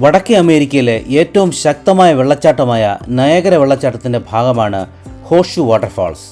വടക്കേ അമേരിക്കയിലെ ഏറ്റവും ശക്തമായ വെള്ളച്ചാട്ടമായ നയകര വെള്ളച്ചാട്ടത്തിന്റെ ഭാഗമാണ് ഹോഷു വാട്ടർഫാൾസ്.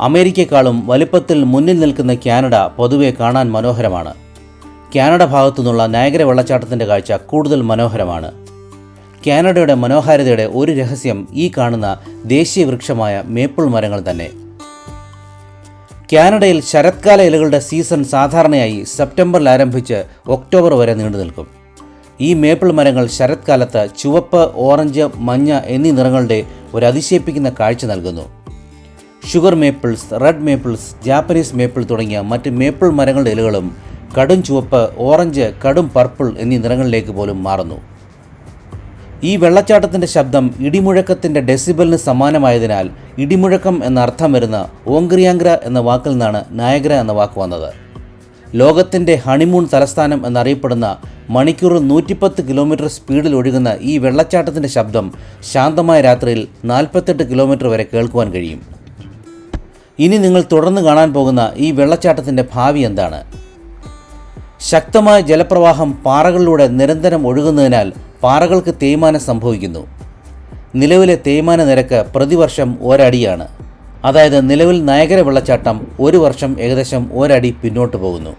അമേരിക്കയെക്കാളും വലിപ്പത്തിൽ മുന്നിൽ നിൽക്കുന്ന കാനഡ പൊതുവെ കാണാൻ മനോഹരമാണ്. കാനഡ ഭാഗത്തു നിന്നുള്ള നയകര വെള്ളച്ചാട്ടത്തിന്റെ കാഴ്ച കൂടുതൽ മനോഹരമാണ്. കാനഡയുടെ മനോഹാരിതയുടെ ഒരു രഹസ്യം ഈ കാണുന്ന ദേശീയ വൃക്ഷമായ മേപ്പിൾ മരങ്ങൾ തന്നെ. കാനഡയിൽ ശരത്കാല ഇലകളുടെ സീസൺ സാധാരണയായി സെപ്റ്റംബറിൽ ആരംഭിച്ച് ഒക്ടോബർ വരെ നീണ്ടു നിൽക്കും ഈ മേപ്പിൾ മരങ്ങൾ ശരത്കാലത്ത് ചുവപ്പ് ഓറഞ്ച് മഞ്ഞ എന്നീ നിറങ്ങളുടെ ഒരു അതിശയിപ്പിക്കുന്ന കാഴ്ച നൽകുന്നു. Sugar maples red maples Japanese maple തുടങ്ങിയ മറ്റ് മേപ്പിൾ മരങ്ങളുടെ ഇലകളും കടും ചുവപ്പ് ഓറഞ്ച് കടും പർപ്പിൾ എന്നീ നിറങ്ങളിലേക്ക് പോലും മാറുന്നു. ഈ വെള്ളച്ചാട്ടത്തിന്റെ ശബ്ദം ഇടിമുഴക്കത്തിന്റെ ഡെസിബലിന് സമാനമായതിനാൽ ഇടിമുഴക്കം എന്ന അർത്ഥം വരുന്ന ഓങ്ക്രിയാങ്ക്ര എന്ന വാക്കിൽ നിന്നാണ് നായഗ്ര എന്ന വാക്ക് വന്നത്. ലോകത്തിന്റെ ഹണിമൂൺ തലസ്ഥാനം എന്നറിയപ്പെടുന്ന മണിക്കൂറിൽ നൂറ്റിപ്പത്ത് കിലോമീറ്റർ സ്പീഡിൽ ഒഴുകുന്ന ഈ വെള്ളച്ചാട്ടത്തിന്റെ ശബ്ദം ശാന്തമായ രാത്രിയിൽ നാൽപ്പത്തെട്ട് കിലോമീറ്റർ വരെ കേൾക്കുവാൻ കഴിയും. ഇനി നിങ്ങൾ തുടർന്ന് കാണാൻ പോകുന്ന ഈ വെള്ളച്ചാട്ടത്തിന്റെ ഭാവി എന്താണ്? ശക്തമായ ജലപ്രവാഹം പാറകളിലൂടെ നിരന്തരം ഒഴുകുന്നതിനാൽ പാറകൾക്ക് തേയ്മാനം സംഭവിക്കുന്നു. നിലവിലെ തേയ്മാന നിരക്ക് പ്രതിവർഷം ഒരടിയാണ്. അതായത് നിലവിൽ നയകര വെള്ളച്ചാട്ടം ഒരു വർഷം ഏകദേശം ഒരടി പിന്നോട്ട് പോകുന്നു.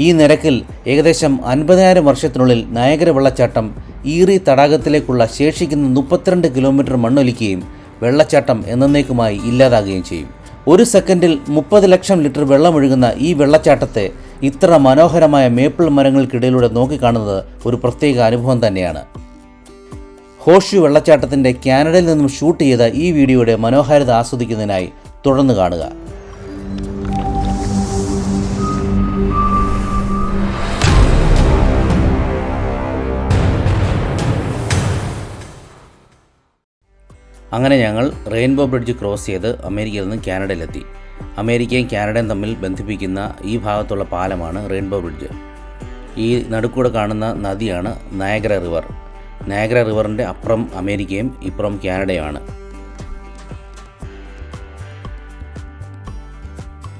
ഈ നിരക്കിൽ ഏകദേശം അൻപതിനായിരം വർഷത്തിനുള്ളിൽ നയകര വെള്ളച്ചാട്ടം ഈറി തടാകത്തിലേക്കുള്ള ശേഷിക്കുന്ന മുപ്പത്തിരണ്ട് കിലോമീറ്റർ മണ്ണൊലിക്കുകയും വെള്ളച്ചാട്ടം എന്നേക്കുമായി ഇല്ലാതാകുകയും ചെയ്യും. ഒരു സെക്കൻഡിൽ മുപ്പത് ലക്ഷം ലിറ്റർ വെള്ളമൊഴുകുന്ന ഈ വെള്ളച്ചാട്ടത്തെ ഇത്ര മനോഹരമായ മേപ്പിൾ മരങ്ങൾക്കിടയിലൂടെ നോക്കിക്കാണുന്നത് ഒരു പ്രത്യേക അനുഭവം തന്നെയാണ്. ഹോഷു വെള്ളച്ചാട്ടത്തിന്റെ കാനഡയിൽ നിന്നും ഷൂട്ട് ചെയ്ത ഈ വീഡിയോയുടെ മനോഹാരിത ആസ്വദിക്കുന്നതിനായി തുടർന്ന് കാണുക. അങ്ങനെ ഞങ്ങൾ റെയിൻബോ ബ്രിഡ്ജ് ക്രോസ് ചെയ്ത് അമേരിക്കയിൽ നിന്ന് കാനഡയിലെത്തി. അമേരിക്കയും കാനഡയും തമ്മിൽ ബന്ധിപ്പിക്കുന്ന ഈ ഭാഗത്തുള്ള പാലമാണ് റെയിൻബോ ബ്രിഡ്ജ്. ഈ നടുക്കൂടെ കാണുന്ന നദിയാണ് നയഗ്ര റിവർ. നയഗ്ര റിവറിന്റെ അപ്പുറം അമേരിക്കയും ഇപ്പുറം കാനഡയുമാണ്.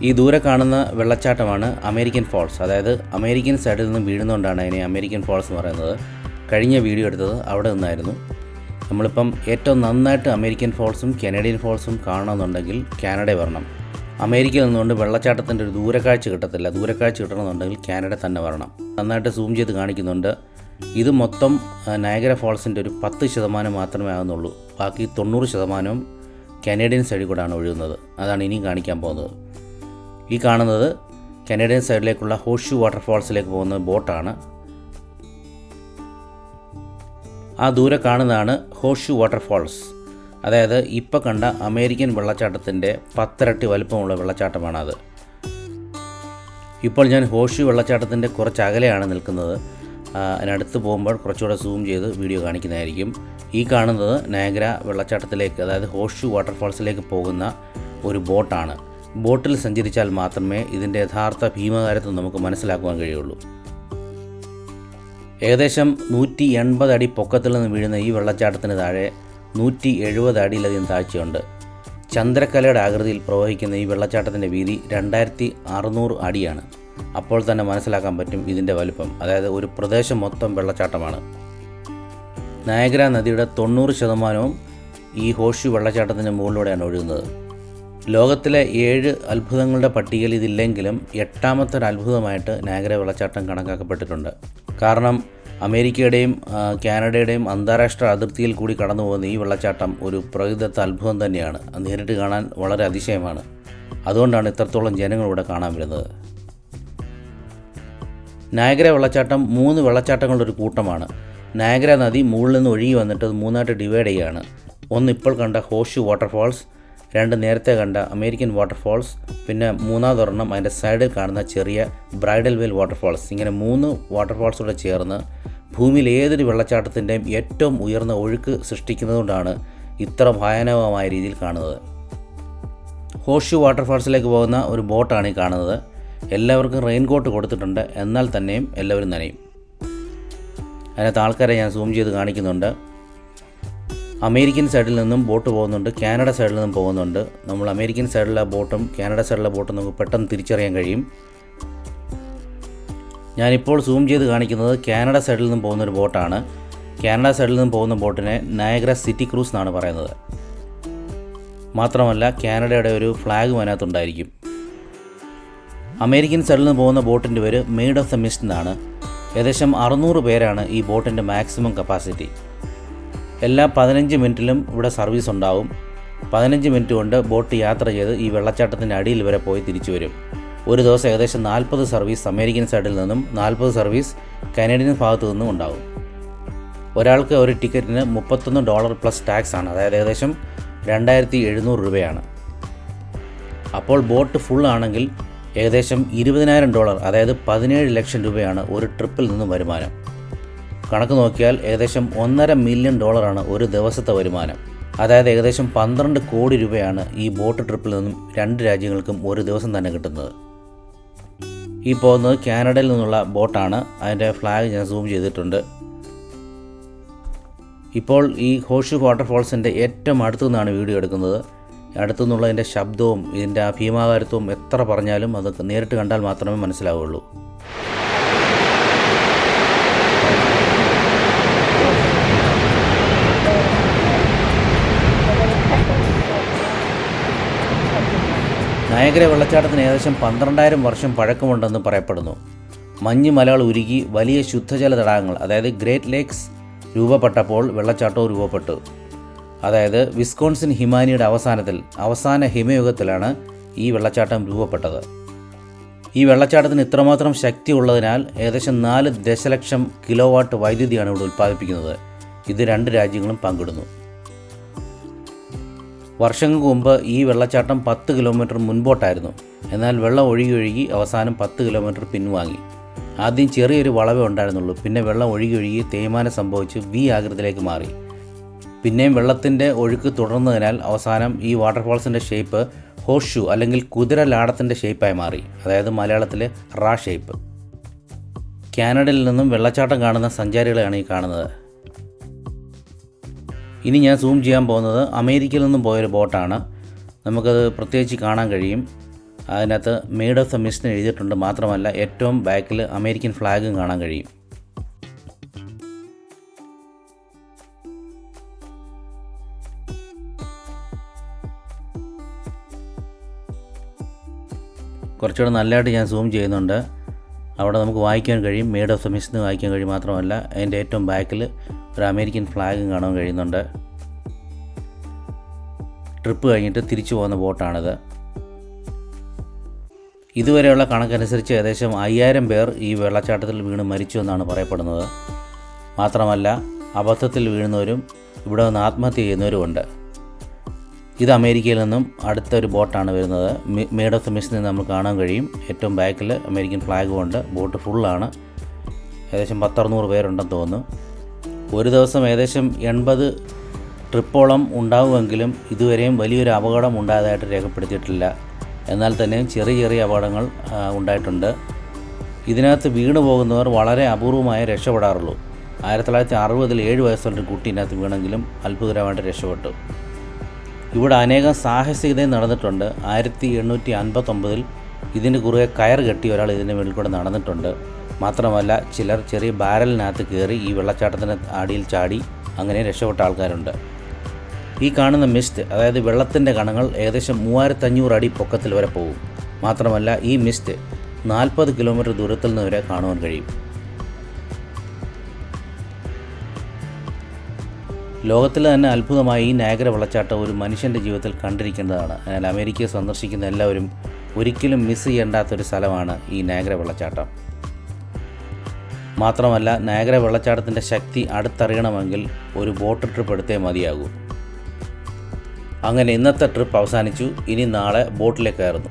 ഈ ദൂരെ കാണുന്ന വെള്ളച്ചാട്ടമാണ് അമേരിക്കൻ ഫോൾസ്. അതായത് അമേരിക്കൻ സൈഡിൽ നിന്നും വീഴുന്നതുകൊണ്ടാണ് അതിനെ അമേരിക്കൻ ഫോൾസ് എന്ന് പറയുന്നത്. കഴിഞ്ഞ വീഡിയോ എടുത്തത് അവിടെ നിന്നായിരുന്നു. നമ്മളിപ്പം ഏറ്റവും നന്നായിട്ട് അമേരിക്കൻ ഫോൾസും കനേഡിയൻ ഫോൾസും കാണണമെന്നുണ്ടെങ്കിൽ കാനഡ വരണം. അമേരിക്കയിൽ നിന്നുകൊണ്ട് വെള്ളച്ചാട്ടത്തിന്റെ ഒരു ദൂരക്കാഴ്ച കിട്ടത്തില്ല. ദൂരക്കാഴ്ച കിട്ടണമെന്നുണ്ടെങ്കിൽ കാനഡ തന്നെ വരണം. നന്നായിട്ട് സൂം ചെയ്ത് കാണിക്കുന്നുണ്ട്. ഇത് മൊത്തം നയഗര ഫോൾസിന്റെ ഒരു പത്ത് ശതമാനം മാത്രമേ ആകുന്നുള്ളൂ. ബാക്കി തൊണ്ണൂറ് ശതമാനവും കനേഡിയൻ സൈഡിൽ കൂടെയാണ് ഒഴുകുന്നത്. അതാണ് ഇനിയും കാണിക്കാൻ പോകുന്നത്. ഈ കാണുന്നത് കനേഡിയൻ സൈഡിലേക്കുള്ള ഹോഷു വാട്ടർഫാൾസിലേക്ക് പോകുന്ന ബോട്ടാണ്. ആ ദൂരെ കാണുന്നതാണ് ഹോഷു വാട്ടർഫാൾസ് അതായത് ഇപ്പോൾ കണ്ട അമേരിക്കൻ വെള്ളച്ചാട്ടത്തിന്റെ പത്തിരട്ടി വലുപ്പമുള്ള വെള്ളച്ചാട്ടമാണത്. ഇപ്പോൾ ഞാൻ ഹോഷു വെള്ളച്ചാട്ടത്തിന്റെ കുറച്ച് അകലെയാണ് നിൽക്കുന്നത്. അതിനടുത്ത് പോകുമ്പോൾ കുറച്ചുകൂടെ സൂം ചെയ്ത് വീഡിയോ കാണിക്കുന്നതായിരിക്കും. ഈ കാണുന്നത് നയഗ്ര വെള്ളച്ചാട്ടത്തിലേക്ക് അതായത് ഹോഷു വാട്ടർഫാൾസിലേക്ക് പോകുന്ന ഒരു ബോട്ടാണ്. ബോട്ടിൽ സഞ്ചരിച്ചാൽ മാത്രമേ ഇതിന്റെ യഥാർത്ഥ ഭീമകാരത്വം നമുക്ക് മനസ്സിലാക്കുവാൻ കഴിയുള്ളൂ. ഏകദേശം നൂറ്റി എൺപത് അടി പൊക്കത്തിൽ നിന്ന് വീഴുന്ന ഈ വെള്ളച്ചാട്ടത്തിന് താഴെ നൂറ്റി എഴുപത് അടിയിലധികം താഴ്ചയുണ്ട്. ചന്ദ്രക്കലയുടെ ആകൃതിയിൽ പ്രവഹിക്കുന്ന ഈ വെള്ളച്ചാട്ടത്തിന്റെ വീതി രണ്ടായിരത്തി അറുന്നൂറ് അടിയാണ്. അപ്പോൾ തന്നെ മനസ്സിലാക്കാൻ പറ്റും ഇതിന്റെ വലുപ്പം. അതായത് ഒരു പ്രദേശം മൊത്തം വെള്ളച്ചാട്ടമാണ്. നായഗ്ര നദിയുടെ തൊണ്ണൂറ് ശതമാനവും ഈ ഹോഷു വെള്ളച്ചാട്ടത്തിന്റെ മുകളിലൂടെയാണ് ഒഴുകുന്നത്. ലോകത്തിലെ ഏഴ് അത്ഭുതങ്ങളുടെ പട്ടികയിൽ ഇതില്ലെങ്കിലും എട്ടാമത്തെ ഒരു അത്ഭുതമായിട്ട് നാഗര വെള്ളച്ചാട്ടം കണക്കാക്കപ്പെട്ടിട്ടുണ്ട്. കാരണം അമേരിക്കയുടെയും കാനഡയുടെയും അന്താരാഷ്ട്ര അതിർത്തിയിൽ കൂടി കടന്നു പോകുന്ന ഈ വെള്ളച്ചാട്ടം ഒരു പ്രകൃതിദത്ത അത്ഭുതം തന്നെയാണ്. നേരിട്ട് കാണാൻ വളരെ അതിശയമാണ്. അതുകൊണ്ടാണ് ഇത്രത്തോളം ജനങ്ങൾ ഇവിടെ കാണാൻ വരുന്നത്. നായഗ്ര വെള്ളച്ചാട്ടം മൂന്ന് വെള്ളച്ചാട്ടങ്ങളുടെ ഒരു കൂട്ടമാണ്. നായഗ്ര നദി മുകളിൽ നിന്ന് ഒഴുകി വന്നിട്ട് അത് മൂന്നായിട്ട് ഡിവൈഡ് ചെയ്യുകയാണ് ഒന്ന് ഇപ്പോൾ കണ്ട ഹോഷു വാട്ടർഫാൾസ് രണ്ട് നേരത്തെ കണ്ട അമേരിക്കൻ വാട്ടർഫാൾസ് പിന്നെ മൂന്നാമതൊരെണ്ണം അതിന്റെ സൈഡിൽ കാണുന്ന ചെറിയ ബ്രൈഡൽ വെൽ വാട്ടർഫാൾസ് ഇങ്ങനെ മൂന്ന് വാട്ടർഫാൾസോടെ ചേർന്ന് ഭൂമിയിൽ ഏതൊരു വെള്ളച്ചാട്ടത്തിന്റെയും ഏറ്റവും ഉയർന്ന ഒഴുക്ക് സൃഷ്ടിക്കുന്നതുകൊണ്ടാണ് ഇത്ര ഭയാനകമായ രീതിയിൽ കാണുന്നത്. ഹോഷു വാട്ടർഫാൾസിലേക്ക് പോകുന്ന ഒരു ബോട്ടാണ് ഈ കാണുന്നത്. എല്ലാവർക്കും റെയിൻ കോട്ട് കൊടുത്തിട്ടുണ്ട്. എന്നാൽ തന്നെയും എല്ലാവരും നനയും. അതിനകത്ത് ആൾക്കാരെ ഞാൻ സൂം ചെയ്ത് കാണിക്കുന്നുണ്ട്. അമേരിക്കൻ സൈഡിൽ നിന്നും ബോട്ട് പോകുന്നുണ്ട്. കാനഡ സൈഡിൽ നിന്നും പോകുന്നുണ്ട്. നമ്മൾ അമേരിക്കൻ സൈഡിലെ ബോട്ടും കാനഡ സൈഡിലെ ബോട്ടും നമുക്ക് പെട്ടെന്ന് തിരിച്ചറിയാൻ കഴിയും. ഞാനിപ്പോൾ സൂം ചെയ്ത് കാണിക്കുന്നത് കാനഡ സൈഡിൽ നിന്നും പോകുന്ന ഒരു ബോട്ടാണ്. കാനഡ സൈഡിൽ നിന്നും പോകുന്ന ബോട്ടിനെ നയഗ്ര സിറ്റി ക്രൂസ് എന്നാണ് പറയുന്നത്. മാത്രമല്ല കാനഡയുടെ ഒരു ഫ്ലാഗും അതിനകത്തുണ്ടായിരിക്കും അമേരിക്കൻ സൈഡിൽ നിന്ന് പോകുന്ന ബോട്ടിന്റെ പേര് മെയ്ഡ് ഓഫ് ദ മിസ്റ്റ് എന്നാണ്. ഏകദേശം അറുന്നൂറ് പേരാണ് ഈ ബോട്ടിന്റെ മാക്സിമം കപ്പാസിറ്റി. എല്ലാ പതിനഞ്ച് മിനിറ്റിലും ഇവിടെ സർവീസ് ഉണ്ടാവും. പതിനഞ്ച് മിനിറ്റ് കൊണ്ട് ബോട്ട് യാത്ര ചെയ്ത് ഈ വെള്ളച്ചാട്ടത്തിന്റെ അടിയിൽ വരെ പോയി തിരിച്ചു വരും. ഒരു ദിവസം ഏകദേശം നാൽപ്പത് സർവീസ് അമേരിക്കൻ സൈഡിൽ നിന്നും നാൽപ്പത് സർവീസ് കനേഡിയൻ ഭാഗത്തു നിന്നും ഉണ്ടാവും. ഒരാൾക്ക് ഒരു ടിക്കറ്റിന് മുപ്പത്തൊന്ന് ഡോളർ പ്ലസ് ടാക്സ് ആണ്. അതായത് ഏകദേശം രണ്ടായിരത്തി എഴുന്നൂറ് രൂപയാണ്. അപ്പോൾ ബോട്ട് ഫുൾ ആണെങ്കിൽ ഏകദേശം ഇരുപതിനായിരം ഡോളർ അതായത് പതിനേഴ് ലക്ഷം രൂപയാണ് ഒരു ട്രിപ്പിൽ നിന്നും വരുമാനം. കണക്ക് നോക്കിയാൽ ഏകദേശം ഒന്നര മില്യൺ ഡോളറാണ് ഒരു ദിവസത്തെ വരുമാനം. അതായത് ഏകദേശം പന്ത്രണ്ട് കോടി രൂപയാണ് ഈ ബോട്ട് ട്രിപ്പിൽ നിന്നും രണ്ട് രാജ്യങ്ങൾക്കും ഒരു ദിവസം തന്നെ കിട്ടുന്നത്. ഈ പോകുന്നത് കാനഡയിൽ നിന്നുള്ള ബോട്ടാണ്. അതിന്റെ ഫ്ലാഗ് ഞാൻ സൂം ചെയ്തിട്ടുണ്ട്. ഇപ്പോൾ ഈ ഹോഷു വാട്ടർഫോൾസിന്റെ ഏറ്റവും അടുത്തു നിന്നാണ് വീഡിയോ എടുക്കുന്നത്. അടുത്തു നിന്നുള്ളതിന്റെ ശബ്ദവും ഇതിന്റെ ആ ഭീമാകാരത്വവും എത്ര പറഞ്ഞാലും അത് നേരിട്ട് കണ്ടാൽ മാത്രമേ മനസ്സിലാവുള്ളൂ. നയഗര വെള്ളച്ചാട്ടത്തിന് ഏകദേശം പന്ത്രണ്ടായിരം വർഷം പഴക്കമുണ്ടെന്ന് പറയപ്പെടുന്നു. മഞ്ഞ് മലകൾ ഉരുകി വലിയ ശുദ്ധജല തടാകങ്ങൾ അതായത് ഗ്രേറ്റ് ലേക്സ് രൂപപ്പെട്ടപ്പോൾ വെള്ളച്ചാട്ടവും രൂപപ്പെട്ടു. അതായത് വിസ്കോൺസിൻ ഹിമാനിയുടെ അവസാനത്തിൽ അവസാന ഹിമയുഗത്തിലാണ് ഈ വെള്ളച്ചാട്ടം രൂപപ്പെട്ടത്. ഈ വെള്ളച്ചാട്ടത്തിന് ഇത്രമാത്രം ശക്തി ഉള്ളതിനാൽ ഏകദേശം നാല് ദശലക്ഷം കിലോ വാട്ട് വൈദ്യുതിയാണ് ഇവിടെ ഉൽപ്പാദിപ്പിക്കുന്നത്. ഇത് രണ്ട് രാജ്യങ്ങളും പങ്കിടുന്നു. വർഷങ്ങൾക്ക് മുമ്പ് ഈ വെള്ളച്ചാട്ടം പത്ത് കിലോമീറ്റർ മുൻപോട്ടായിരുന്നു. എന്നാൽ വെള്ളം ഒഴുകി ഒഴുകി അവസാനം പത്ത് കിലോമീറ്റർ പിൻവാങ്ങി. ആദ്യം ചെറിയൊരു വളവേ ഉണ്ടായിരുന്നുള്ളൂ. പിന്നെ വെള്ളം ഒഴുകി ഒഴുകി തേയ്മാനം സംഭവിച്ച് വി ആകൃതിയിലേക്ക് മാറി. പിന്നെയും വെള്ളത്തിന്റെ ഒഴുക്ക് തുടർന്നതിനാൽ അവസാനം ഈ വാട്ടർഫാൾസിന്റെ ഷേപ്പ് ഹോഷു അല്ലെങ്കിൽ കുതിര ലാടത്തിന്റെ ഷേപ്പായി മാറി. അതായത് മലയാളത്തിലെ റാ ഷേപ്പ് കാനഡയിൽ നിന്നും വെള്ളച്ചാട്ടം കാണുന്ന സഞ്ചാരികളെയാണ് ഈ കാണുന്നത്. ഇനി ഞാൻ സൂം ചെയ്യാൻ പോകുന്നത് അമേരിക്കയിൽ നിന്നും പോയൊരു ബോട്ടാണ് നമുക്കത് പ്രത്യേകിച്ച് കാണാൻ കഴിയും. അതിനകത്ത് മെയ്ഡ് ഓഫ് ദ മിഷൻ എഴുതിയിട്ടുണ്ട്. മാത്രമല്ല ഏറ്റവും ബാക്കിൽ അമേരിക്കൻ ഫ്ലാഗും കാണാൻ കഴിയും. കുറച്ചുകൂടെ നല്ലതായിട്ട് ഞാൻ സൂം ചെയ്യുന്നുണ്ട്. അവിടെ നമുക്ക് വായിക്കാൻ കഴിയും. മെയ്ഡ് ഓഫ് സമിഷൻ എന്ന് വായിക്കാൻ കഴിയും മാത്രമല്ല അതിന്റെ ഏറ്റവും ബാക്കിൽ ഒരു അമേരിക്കൻ ഫ്ലാഗും കാണാൻ കഴിയുന്നുണ്ട്. ട്രിപ്പ് കഴിഞ്ഞിട്ട് തിരിച്ചു പോകുന്ന ബോട്ടാണിത്. ഇതുവരെയുള്ള കണക്കനുസരിച്ച് ഏകദേശം അയ്യായിരം പേർ ഈ വെള്ളച്ചാട്ടത്തിൽ വീണ് മരിച്ചു എന്നാണ് പറയപ്പെടുന്നത്. മാത്രമല്ല അബദ്ധത്തിൽ വീഴുന്നവരും ഇവിടെ നിന്ന് ആത്മഹത്യ ചെയ്യുന്നവരുമുണ്ട്. ഇത് അമേരിക്കയിൽ നിന്നും അടുത്ത ഒരു ബോട്ടാണ് വരുന്നത്. മേഡ് ഓഫ് ദ മിഷൻ നിന്ന് നമുക്ക് കാണാൻ കഴിയും. ഏറ്റവും ബാക്കിൽ അമേരിക്കൻ ഫ്ലാഗും ഉണ്ട് ബോട്ട് ഫുള്ളാണ് ഏകദേശം പത്തറുന്നൂറ് പേരുണ്ടെന്ന് തോന്നുന്നു. ഒരു ദിവസം ഏകദേശം എൺപത് ട്രിപ്പോളം ഉണ്ടാവുമെങ്കിലും ഇതുവരെയും വലിയൊരു അപകടം ഉണ്ടായതായിട്ട് രേഖപ്പെടുത്തിയിട്ടില്ല. എന്നാൽ തന്നെയും ചെറിയ ചെറിയ അപകടങ്ങൾ ഉണ്ടായിട്ടുണ്ട്. ഇതിനകത്ത് വീണു പോകുന്നവർ വളരെ അപൂർവമായി രക്ഷപ്പെടാറുള്ളൂ. ആയിരത്തി തൊള്ളായിരത്തി അറുപതിൽ ഏഴ് വയസ്സുള്ള ഒരു കുട്ടി ഇതിനകത്ത് വീണെങ്കിലും അത്ഭുതകരമായിട്ട് രക്ഷപ്പെട്ടു. ഇവിടെ അനേകം സാഹസികതയും നടന്നിട്ടുണ്ട്. ആയിരത്തി എണ്ണൂറ്റി അൻപത്തൊമ്പതിൽ ഇതിന് കുറുകെ കയർ കെട്ടി ഒരാൾ ഇതിന്റെ മുകളിൽ കൂടെ നടന്നിട്ടുണ്ട്. മാത്രമല്ല ചിലർ ചെറിയ ബാരലിനകത്ത് കയറി ഈ വെള്ളച്ചാട്ടത്തിന് അടിയിൽ ചാടി അങ്ങനെ രക്ഷപ്പെട്ട ആൾക്കാരുണ്ട്. ഈ കാണുന്ന മിസ്റ്റ് അതായത് വെള്ളത്തിന്റെ കണങ്ങൾ ഏകദേശം മൂവായിരത്തഞ്ഞൂറ് അടി പൊക്കത്തിൽ വരെ പോകും. മാത്രമല്ല ഈ മിസ്റ്റ് നാൽപ്പത് കിലോമീറ്റർ ദൂരത്തിൽ നിന്ന് വരെ കാണുവാൻ കഴിയും. ലോകത്തിലെ തന്നെ അത്ഭുതമായി ഈ നാഗര വെള്ളച്ചാട്ടം ഒരു മനുഷ്യന്റെ ജീവിതത്തിൽ കണ്ടിരിക്കേണ്ടതാണ് അതിനാൽ അമേരിക്കയെ സന്ദർശിക്കുന്ന എല്ലാവരും ഒരിക്കലും മിസ് ചെയ്യേണ്ടാത്തൊരു സ്ഥലമാണ് ഈ നാഗര വെള്ളച്ചാട്ടം മാത്രമല്ല നാഗര വെള്ളച്ചാട്ടത്തിന്റെ ശക്തി അടുത്തറിയണമെങ്കിൽ ഒരു ബോട്ട് ട്രിപ്പ് എടുത്തേ മതിയാകൂ. അങ്ങനെ ഇന്നത്തെ ട്രിപ്പ് അവസാനിച്ചു. ഇനി നാളെ ബോട്ടിലേക്ക് കയറുന്നു.